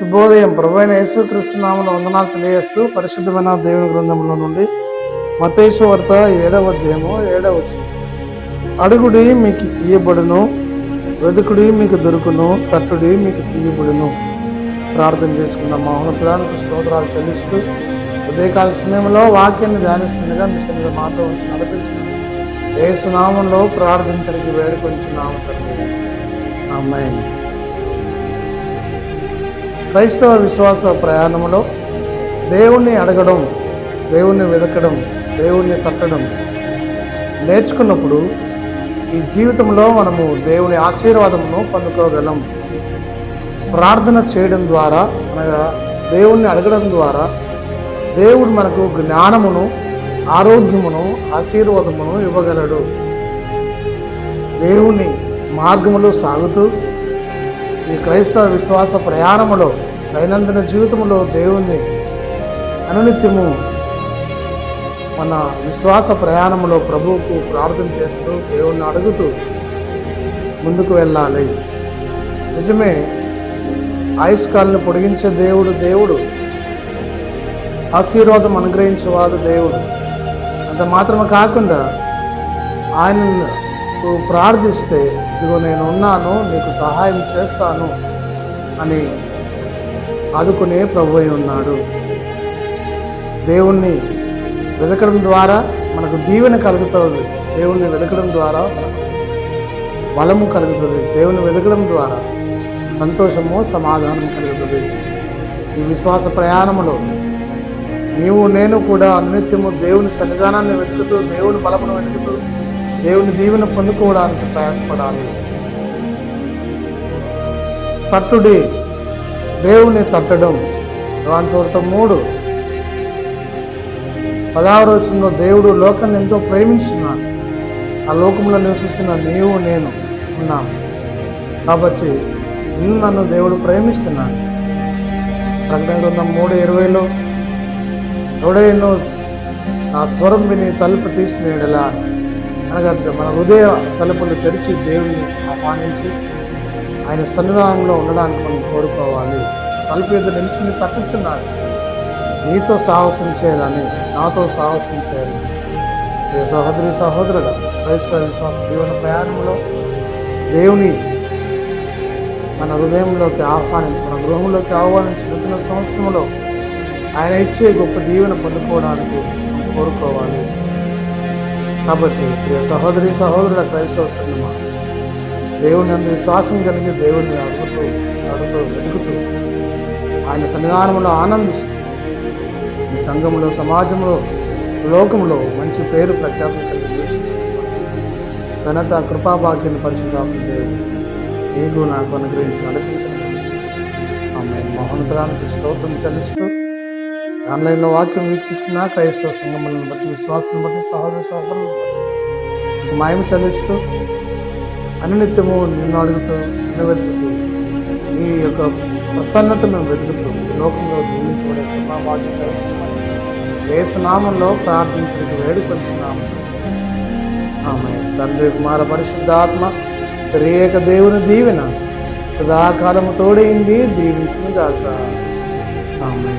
శుభోదయం. ప్రభువైన అయిన యేసుక్రీస్తునామను వందనాలు తెలియజేస్తూ పరిశుద్ధమైన దేవుని గ్రంథంలో నుండి మతేశ్వ వార్త ఏడవ అధ్యాయము ఏడవ అడుగుడి మీకు ఇయ్యబడును వెదుకుడి మీకు దొరుకును తట్టుడి మీకు తీయబడును. ప్రార్థన చేసుకున్న మహోన్నతానికి స్తోత్రాలు చెల్లిస్తూ ఉదయకాల సమయంలో వాక్యాన్ని ధ్యానిస్తుండగా మీ సన్నిధి మాతో ఉంచి నడిపించిన ప్రార్థన ప్రార్థించడానికి వేడుకొంచున్నాము తండ్రి. అమ్మాయి క్రైస్తవ విశ్వాస ప్రయాణంలో దేవుణ్ణి అడగడం దేవుణ్ణి వెతకడం దేవుణ్ణి తట్టడం నేర్చుకున్నప్పుడు ఈ జీవితంలో మనము దేవుని ఆశీర్వాదమును పొందుకోగలం. ప్రార్థన చేయడం ద్వారా అనగా దేవుణ్ణి అడగడం ద్వారా దేవుడు మనకు జ్ఞానమును ఆరోగ్యమును ఆశీర్వాదమును ఇవ్వగలడు. దేవుని మార్గములో సాగుతూ ఈ క్రైస్తవ విశ్వాస ప్రయాణములో దైనందిన జీవితంలో దేవుణ్ణి అనునిత్యము మన విశ్వాస ప్రయాణంలో ప్రభువుకు ప్రార్థన చేస్తూ దేవుణ్ణి అడుగుతూ ముందుకు వెళ్ళాలి. నిజమే ఆయుష్కాలను పొడిగించే దేవుడు దేవుడు. ఆశీర్వాదం అనుగ్రహించేవాడు దేవుడు. అంత మాత్రమే కాకుండా ఆయనను ప్రార్థిస్తే ఇదిగో నేను ఉన్నాను నీకు సహాయం చేస్తాను అని ఆదుకునే ప్రభు అయి ఉన్నాడు. దేవుణ్ణి వెతకడం ద్వారా మనకు దీవెన కలుగుతుంది. దేవుణ్ణి వెతకడం ద్వారా మనకు బలము కలుగుతుంది. దేవుని వెతకడం ద్వారా సంతోషము సమాధానం కలుగుతుంది. ఈ విశ్వాస ప్రయాణములో నీవు నేను కూడా అనునిత్యము దేవుని సన్నిధానాన్ని వెతుకుతూ దేవుని బలమును వెతుకుతూ దేవుని దీవెన పొందుకోవడానికి ప్రయాసపడాలి. పట్టుడే దేవుని తట్టడం. రాని చోట మూడు. పదహారు రోజుల్లో దేవుడు లోకాన్ని ఎంతో ప్రేమించున్నాడు. ఆ లోకంలో నివసిస్తున్న నీవు నేను ఉన్నాను కాబట్టి నిన్ను నన్ను దేవుడు ప్రేమిస్తున్నాడు. ప్రకటన గ్రంథం మూడు ఇరవైలో ఎవడైనా నా స్వరం విని తలుపు తీసిన ఎడలా అనగా మన హృదయ తలుపులు తెరిచి దేవుని ఆహ్వానించి ఆయన సన్నిధానంలో ఉండడానికి మనం కోరుకోవాలి. తలుపు ఎదురు నిలిచి తట్టుచున్నాడు నీతో సాహసం చేయాలని నాతో సాహసం చేయాలని. సహోదరి సహోదరుడు క్రైస్తవ విశ్వాస జీవన ప్రయాణంలో దేవుని మన హృదయంలోకి ఆహ్వానించి మన గృహంలోకి ఆహ్వానించి నూతన సంవత్సరంలో ఆయన ఇచ్చే గొప్ప దీవెన పొందుకోవడానికి మనం కోరుకోవాలి. కాబట్టి ప్రియ సహోదరి సహోదరుల క్రైస్తవ సంగమ దేవుని అందు విశ్వాసం కలిగి దేవుని అడుగుతూ అడుగుతూ వెతుకుతూ ఆయన సన్నిధానంలో ఆనందిస్తూ ఈ సంఘంలో సమాజంలో లోకంలో మంచి పేరు ప్రఖ్యాతి కలిగి ఘనత కృపాభాగ్యాన్ని పరిశుద్ధాత్మ దేవుడు. నీకు నాకు అనుగ్రహించి నడిపించడం ఆమె మహోన్నతరానికి స్తోత్రం చెల్లిస్తూ ఆన్లైన్లో వాక్యం వీక్షిస్తున్న క్రైస్తవ సంఘములను బట్టి విశ్వాసం బట్టి సహోదర సహోదరులను మాయం చెల్లిస్తూ అనునిత్యము నిన్ను అడుగుతూ నిన్ను వెతుకుతూ నీ యొక్క ప్రసన్నతను వెతుకుతూ లోకంలో జీవించబడే కృపాభాగ్యం ఏసునామంలో ప్రార్థించడానికి వేడుకొచ్చున్నాము ఆమె తండ్రి కుమార పరిశుద్ధాత్మ త్రియేక దేవుని దీవెన సదాకాలము తోడైంది దీవించిన గాక. ఆమె